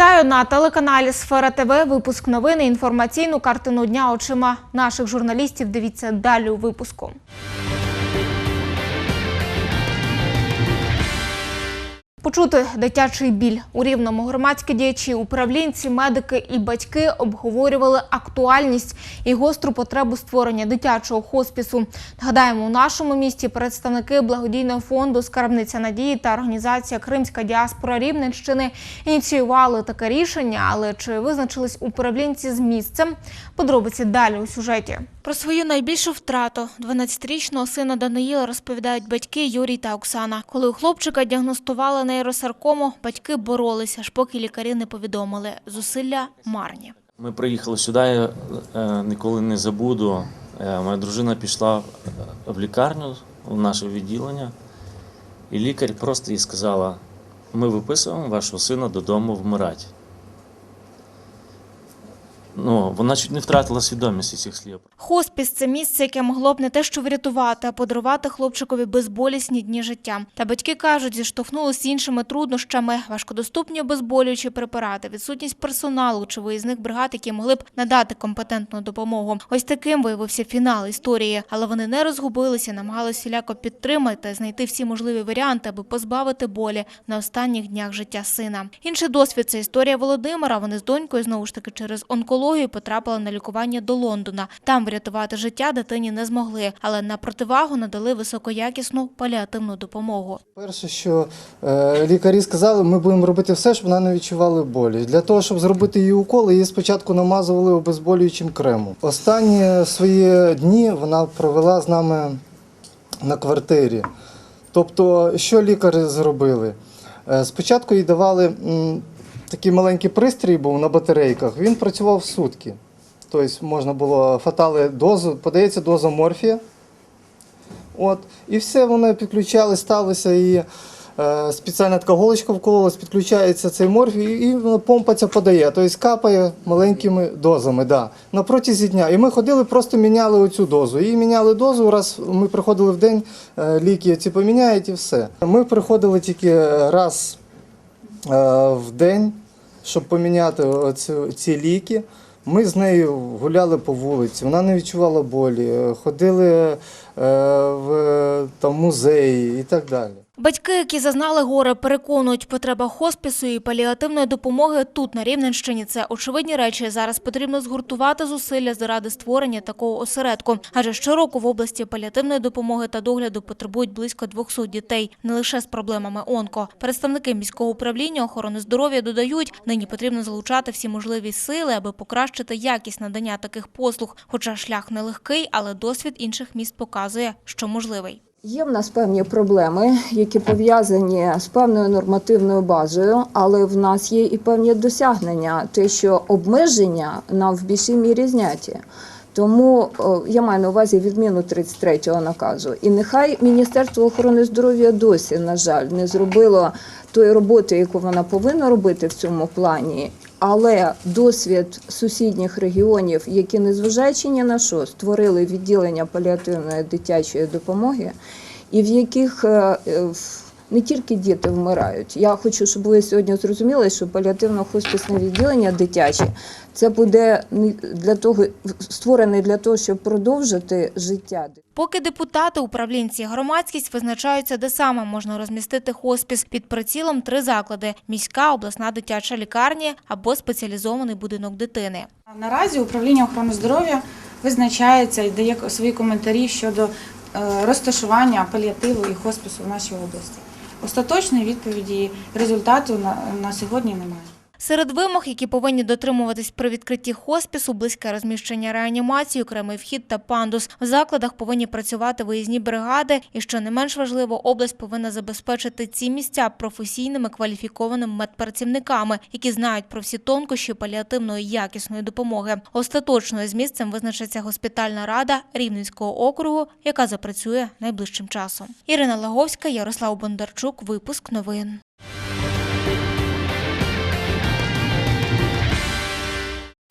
Вітаю на телеканалі Сфера ТВ. Випуск новини. Інформаційну картину дня очима наших журналістів. Дивіться далі у випуску. Почути дитячий біль у рівному громадські діячі, управлінці, медики і батьки обговорювали актуальність і гостру потребу створення дитячого хоспісу. Нагадаємо, у нашому місті представники благодійного фонду Скарбниця надії та організація Кримська діаспора Рівненщини ініціювали таке рішення, але чи визначились управлінці з місцем? Подробиці далі у сюжеті. Про свою найбільшу втрату 12-річного сина Даниїла розповідають батьки Юрій та Оксана. Коли у хлопчика діагностували нейросаркому, батьки боролися, аж поки лікарі не повідомили. Зусилля марні. Ми приїхали сюди, я е, ніколи не забуду. Е, Моя дружина пішла е, в лікарню, в наше відділення, і лікар просто їй сказала: ми виписуємо вашого сина додому вмирати. Ну, вона чуть не втратила свідомість цих слів. Хоспіс це місце, яке могло б не те, що врятувати, а подарувати хлопчикові безболісні дні життя. Та батьки кажуть, зіштовхнулися з іншими труднощами, важкодоступні обезболюючі препарати, відсутність персоналу чи виїзних бригад, які могли б надати компетентну допомогу. Ось таким виявився фінал історії. Але вони не розгубилися, намагалися всіляко підтримати знайти всі можливі варіанти, аби позбавити болі на останніх днях життя сина. Інший досвід це історія Володимира. Вони з донькою знову ж таки через онкологію потрапили на лікування до Лондона. Там врятувати життя дитині не змогли, але на противагу надали високоякісну паліативну допомогу. Перше, що е, лікарі сказали, ми будемо робити все, щоб вона не відчувала болі. Для того, щоб зробити її укол, її спочатку намазували обезболюючим кремом. Останні свої дні вона провела з нами на квартирі. Тобто, що лікарі зробили? Е, спочатку їй давали такий маленький пристрій, був на батарейках. Він працював сутки. Тобто можна було фатали дозу, подається доза морфія. От, і все, вони підключали, ставилися і е, спеціальна така голочка вкололась, підключається цей морфій, і помпа ця подає. Тобто капає маленькими дозами. Да, на протязі дня. І ми ходили, просто міняли оцю дозу. І міняли дозу, раз ми приходили в день, е, ліки ці поміняють і все. Ми приходили тільки раз е, в день, щоб поміняти оцю, ці ліки. Ми з нею гуляли по вулиці, вона не відчувала болі, ходили е, в там, музеї і так далі. Батьки, які зазнали горе, переконують, потреба хоспісу і паліативної допомоги тут, на Рівненщині, це очевидні речі. Зараз потрібно згуртувати зусилля заради створення такого осередку. Адже щороку в області паліативної допомоги та догляду потребують близько 200 дітей, не лише з проблемами онко. Представники міського управління охорони здоров'я додають, нині потрібно залучати всі можливі сили, аби покращити якість надання таких послуг. Хоча шлях нелегкий, але досвід інших міст показує, що можливий. Є в нас певні проблеми, які пов'язані з певною нормативною базою, але в нас є і певні досягнення, те, що обмеження нам в більшій мірі зняті. Тому я маю на увазі відміну 33-го наказу. І нехай Міністерство охорони здоров'я досі, на жаль, не зробило тої роботи, яку вона повинна робити в цьому плані. Але досвід сусідніх регіонів, які незважаючи ні на що створили відділення паліативної дитячої допомоги, і в яких е, е, в- не тільки діти вмирають. Я хочу, щоб ви сьогодні зрозуміли, що паліативно-хосписне відділення дитяче це буде не для того створене для того, щоб продовжити життя. Поки депутати, управлінці громадськість визначаються, де саме можна розмістити хоспіс під прицілом три заклади: міська, обласна дитяча лікарня або спеціалізований будинок дитини. Наразі управління охорони здоров'я визначається і дає свої коментарі щодо е, розташування паліативу і хоспису в нашій області. Остаточної відповіді результату на, на сьогодні немає. Серед вимог, які повинні дотримуватись при відкритті хоспісу, близьке розміщення реанімації, окремий вхід та пандус. В закладах повинні працювати виїзні бригади. І що не менш важливо, область повинна забезпечити ці місця професійними кваліфікованими медпрацівниками, які знають про всі тонкощі паліативної якісної допомоги. Остаточною з місцем визначиться госпітальна рада Рівненського округу, яка запрацює найближчим часом. Ірина Лаговська, Ярослав Бондарчук. Випуск новин.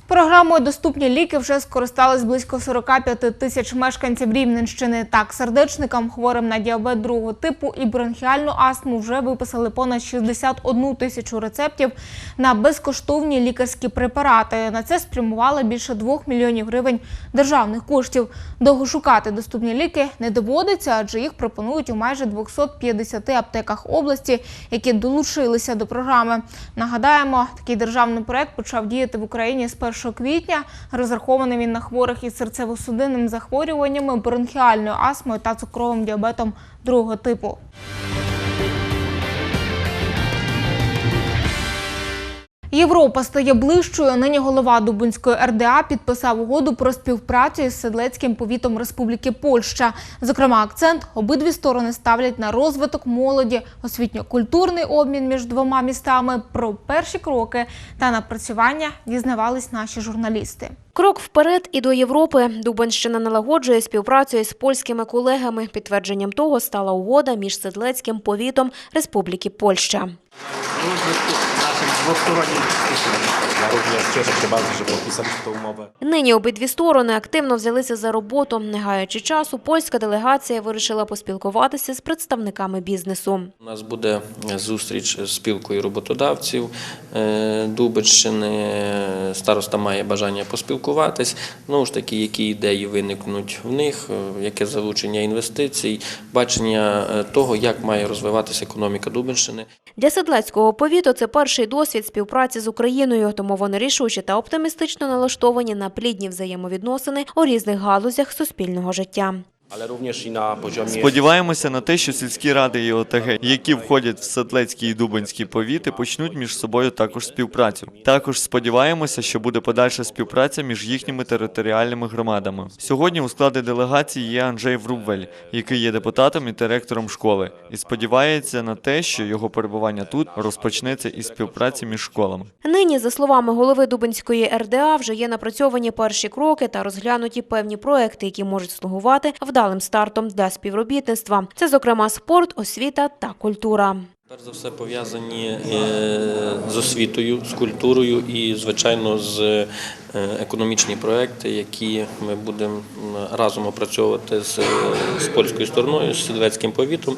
Програмою доступні ліки вже скористались близько 45 тисяч мешканців Рівненщини. Так, сердечникам, хворим на діабет другого типу і бронхіальну астму вже виписали понад 61 тисячу рецептів на безкоштовні лікарські препарати. На це спрямували більше 2 мільйонів гривень державних коштів. Довго шукати доступні ліки не доводиться, адже їх пропонують у майже 250 аптеках області, які долучилися до програми. Нагадаємо, такий державний проект почав діяти в Україні з 1 квітня. Розрахований він на хворих із серцево-судинним захворюваннями, бронхіальною астмою та цукровим діабетом другого типу. Європа стає ближчою. Нині голова Дубинської РДА підписав угоду про співпрацю із Седлецьким повітом Республіки Польща. Зокрема, акцент обидві сторони ставлять на розвиток молоді, освітньо-культурний обмін між двома містами. Про перші кроки та напрацювання дізнавались наші журналісти. Крок вперед і до Європи. Дубенщина налагоджує співпрацю із польськими колегами. Підтвердженням того стала угода між Седлецьким повітом Республіки Польща. Нині обидві сторони активно взялися за роботу. Не гаючи часу, польська делегація вирішила поспілкуватися з представниками бізнесу. У нас буде зустріч з спілкою роботодавців е, Староста має бажання поспілкуватись. Знову ж таки, які ідеї виникнуть в них, е, яке залучення інвестицій, бачення е, того, як має розвиватися економіка Дубинщини. Для Седлецького повіту це перший досвід співпраці з Україною, тому вони рішучі та оптимістично налаштовані на плідні взаємовідносини у різних галузях суспільного життя. Ale również i na poziomie Сподіваємося на те, що сільські ради і ОТГ, які входять в Садлецький і Дубинський повіти, почнуть між собою також співпрацю. Також сподіваємося, що буде подальша співпраця між їхніми територіальними громадами. Сьогодні у складі делегації є Анджей Врубвель, який є депутатом і директором школи, і сподівається на те, що його перебування тут розпочнеться із співпраці між школами. Нині, за словами голови Дубинської РДА, вже є напрацьовані перші кроки та розглянуті певні проекти, які можуть слугувати вдалим стартом для співробітництва. Це, зокрема, спорт, освіта та культура. Перш за все пов'язані е, з освітою, з культурою і, звичайно, з е, економічні проекти, які ми будемо разом опрацьовувати з, з польською стороною, з Сідвецьким повітом,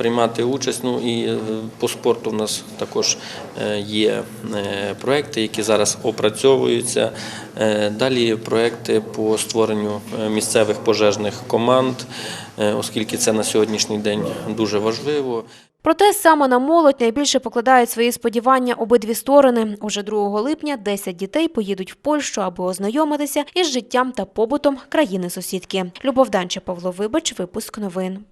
приймати участь. Ну і е, по спорту в нас також е, є е, проекти, які зараз опрацьовуються. Далі проекти по створенню місцевих пожежних команд, оскільки це на сьогоднішній день дуже важливо. Проте саме на молодь найбільше покладають свої сподівання обидві сторони. Уже 2 липня 10 дітей поїдуть в Польщу, аби ознайомитися із життям та побутом країни-сусідки. Любов Данча, Павло Вибач, випуск новин.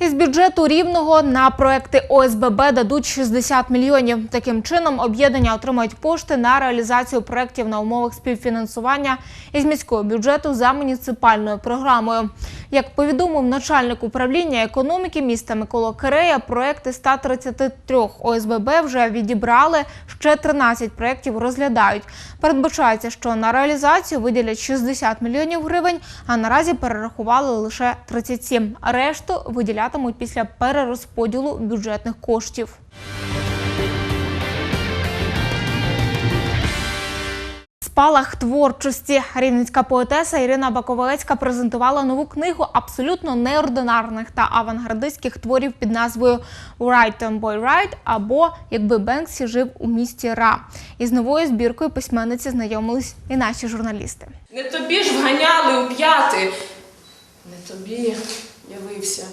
Із бюджету рівного на проекти ОСББ дадуть 60 мільйонів. Таким чином, об'єднання отримають кошти на реалізацію проєктів на умовах співфінансування із міського бюджету за муніципальною програмою. Як повідомив начальник управління економіки міста Микола Кирея, проекти 133 ОСББ вже відібрали, ще 13 проєктів розглядають. Передбачається, що на реалізацію виділять 60 мільйонів гривень, а наразі перерахували лише 37. Решту виділятимуть після перерозподілу бюджетних коштів. Спалах творчості рівненська поетеса Ірина Баковецька презентувала нову книгу абсолютно неординарних та авангардистських творів під назвою «Right on Boy Right» або Якби Бенксі жив у місті Ра. Із новою збіркою письменниці знайомились і наші журналісти. Не тобі ж вганяли у п'яти, не тобі явився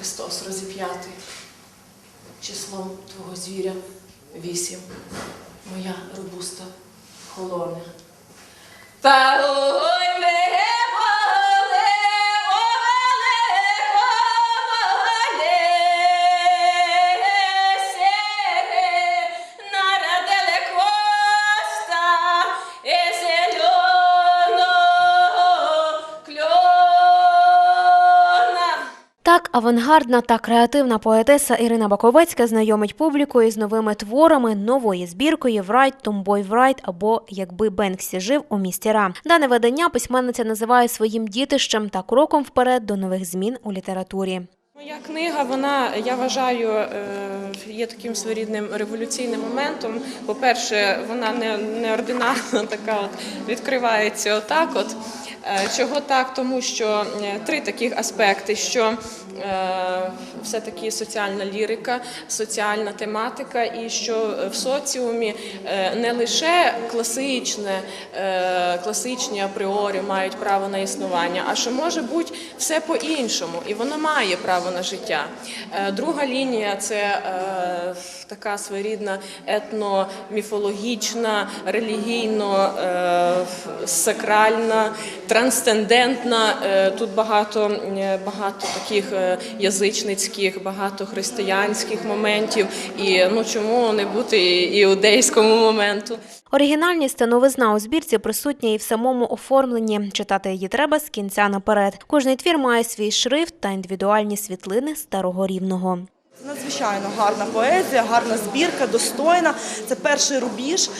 Христос розіп'ятий. Числом твого звіря вісім, моя робуста холоне. Та авангардна та креативна поетеса Ірина Баковецька знайомить публіку із новими творами нової збіркою «Врайт, Томбой Врайт» або «Якби Бенксі жив у місті Ра». Дане видання письменниця називає своїм дітищем та кроком вперед до нових змін у літературі. Моя книга, вона, я вважаю, е, є таким своєрідним революційним моментом. По-перше, вона не, неординарна, така от відкривається отак. От. Е, Чого так? Тому що е, три таких аспекти: що е, все-таки соціальна лірика, соціальна тематика, і що в соціумі не лише класичне, класичні апріорі мають право на існування, а що може бути все по-іншому, і воно має право на життя. Е, Друга лінія це е, така своєрідна етноміфологічна, релігійно е, сакральна, трансцендентна. Тут багато, багато таких язичницьких, багато християнських моментів. І ну чому не бути іудейському моменту? Оригінальність та новизна у збірці присутня і в самому оформленні. Читати її треба з кінця наперед. Кожний твір має свій шрифт та індивідуальні світлини старого рівного. Надзвичайно гарна поезія, гарна збірка, достойна. Це перший рубіж,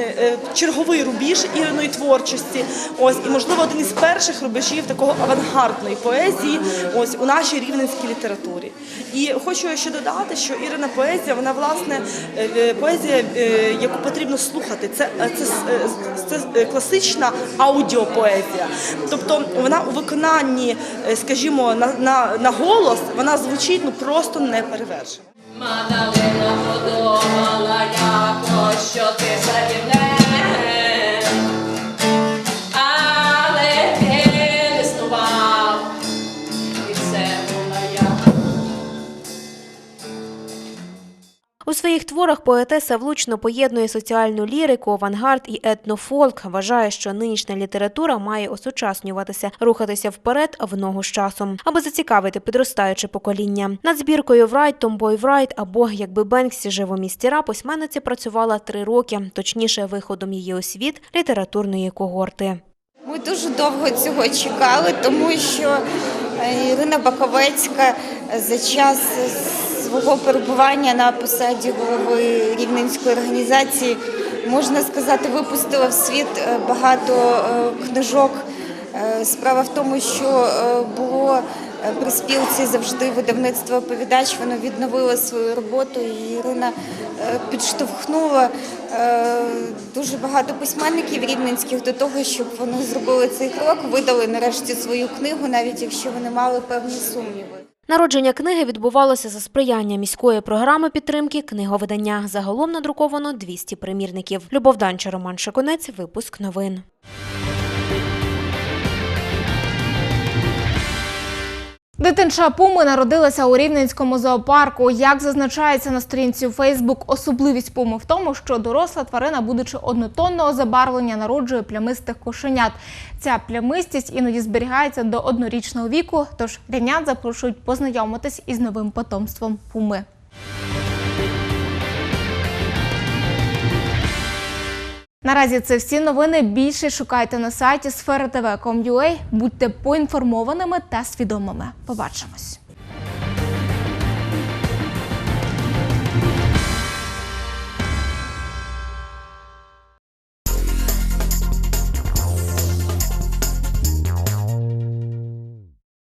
е, черговий рубіж іриної творчості. Ось і можливо один із перших рубежів такого авангардної поезії. Ось у нашій рівненській літературі. І хочу ще додати, що Ірина поезія, вона власне е, е, поезія, е, яку потрібно слухати. Це, це, це класична аудіопоезія. Тобто вона у виконанні, скажімо, на, на, на голос вона звучить ну просто неперевершено. Своїх творах поетеса влучно поєднує соціальну лірику, авангард і етнофолк. Вважає, що нинішня література має осучаснюватися, рухатися вперед в ногу з часом, аби зацікавити підростаюче покоління. Над збіркою Врайт, Томбой Врайт або якби Бенксі жив у місті Ра, письменниця працювала три роки, точніше, виходом її у світ літературної когорти. Ми дуже довго цього чекали, тому що е, Ірина Баковецька за час свого перебування на посаді голови рівненської організації, можна сказати, випустила в світ е, багато е, книжок. Е, Справа в тому, що було при спілці завжди видавництво оповідач, воно відновило свою роботу, і Ірина підштовхнула дуже багато письменників рівненських до того, щоб вони зробили цей крок, видали нарешті свою книгу, навіть якщо вони мали певні сумніви. Народження книги відбувалося за сприяння міської програми підтримки книговидання. Загалом надруковано 200 примірників. Любов Данча, Роман Шиконець, випуск новин. Дитинча пуми народилася у Рівненському зоопарку. Як зазначається на сторінці у Фейсбук, особливість пуми в тому, що доросла тварина, будучи однотонного забарвлення, народжує плямистих кошенят. Ця плямистість іноді зберігається до однорічного віку. Тож рівнян запрошують познайомитись із новим потомством пуми. Наразі це всі новини. Більше шукайте на сайті сфера Будьте поінформованими та свідомими. Побачимось.